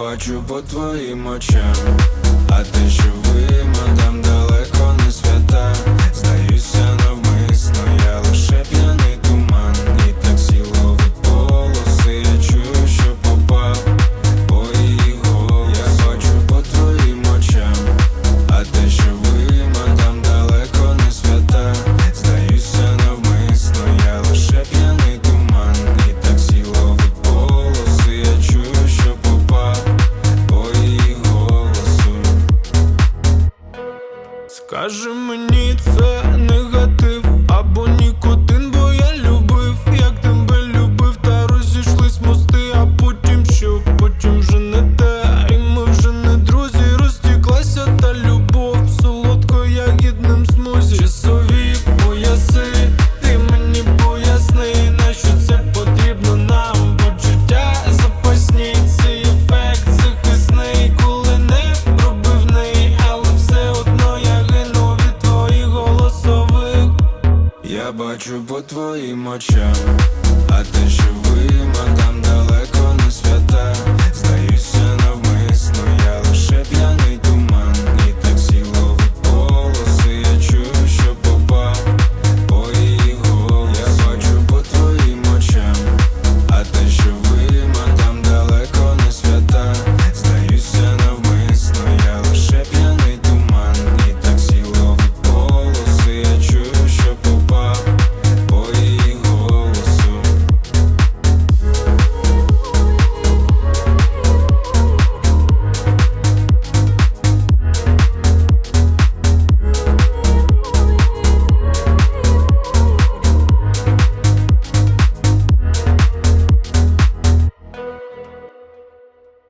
бачу по твоїм очам, а те, що ви, мадам, далеко не свята. бачу по твоїм очам, а